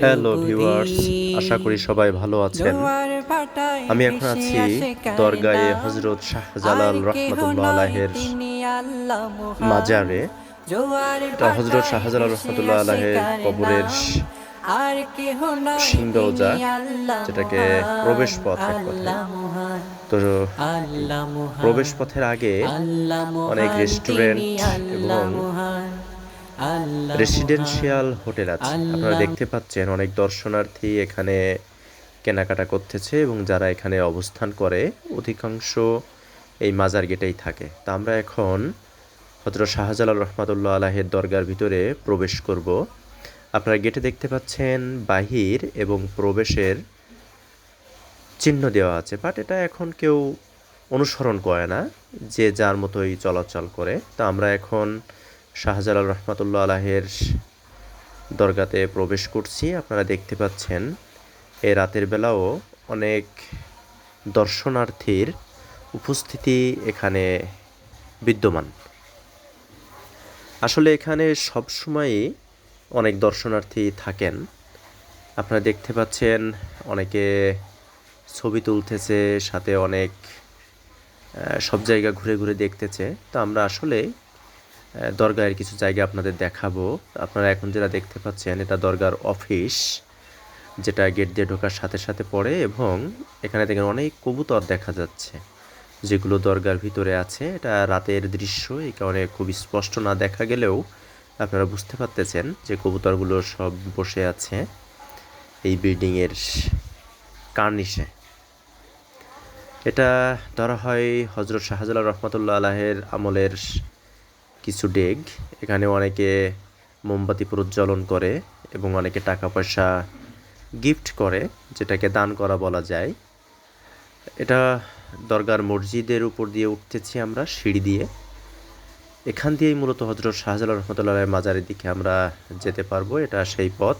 Hello viewers আশা করি সবাই ভালো আছেন। আমি এখন আছি দরগায়ে হজরত শাহজালাল রহমতুল্লাহ আলাহের মাজারে। হজরত শাহজালাল রহমতুল্লাহ আলাহের কবরের সিংহজা যেটাকে প্রবেশ পথ এক কথায়। তো প্রবেশ পথের আগে অনেক রেস্টুরেন্ট এবং রেসিডেন্সিয়াল হোটেল আছে। আপনারা দেখতে পাচ্ছেন অনেক দর্শনার্থী এখানে কেনাকাটা করতেছে এবং যারা এখানে অবস্থান করে অধিকাংশ এই মাজার গেটেই থাকে। তা আমরা এখন হজরত শাহজালাল রহমাতুল্লাহ আলাহের দরগার ভিতরে প্রবেশ করব। আপনারা গেটে দেখতে পাচ্ছেন বাহির এবং প্রবেশের চিহ্ন দেওয়া আছে বাট এটা এখন কেউ অনুসরণ করে না যে যার মতোই চলাচল করে। তা আমরা এখন শাহজালাল রহমাতুল্লাহ আলাহের দরগাতে প্রবেশ করছি। আপনারা দেখতে পাচ্ছেন, এ রাতের বেলাও অনেক দর্শনার্থীর উপস্থিতি এখানে বিদ্যমান। আসলে এখানে সবসময়ই অনেক দর্শনার্থী থাকেন। আপনারা দেখতে পাচ্ছেন, অনেকে ছবি তুলতেছে, সাথে অনেক সব জায়গা ঘুরে ঘুরে দেখতেছে। তো আমরা আসলে আহ, দরগার কিছু জায়গা আপনাদের দেখাবো। আপনারা এখন যেটা দেখতে পাচ্ছেন এটা দরগার অফিস যেটা গেট দিয়ে ঢোকার সাথে সাথে পড়ে এবং এখানে দেখেন অনেক কবুতর দেখা যাচ্ছে যেগুলো দরগার ভিতরে আছে। এটা রাতের দৃশ্য এই কারণে খুব স্পষ্ট না দেখা গেলেও আপনারা বুঝতে পারতেছেন যে কবুতরগুলো সব বসে আছে এই বিল্ডিংয়ের কার্নিশে। এটা ধরা হয় হজরত শাহজালাল রহমতুল্লাহ আলাহের আমলের কিছু ডেগ। এখানে অনেকে মোমবাতি প্রজ্বলন করে এবং অনেকে টাকা পয়সা গিফট করে, যেটাকে দান করা বলা যায়। এটা দরগার মসজিদের উপর দিয়ে উঠতেছি আমরা, সিঁড়ি দিয়ে। এখান দিয়েই মূলত হজরত শাহজালাল রহমতুল্লাহ মাজারের দিকে আমরা যেতে পারব, এটা সেই পথ।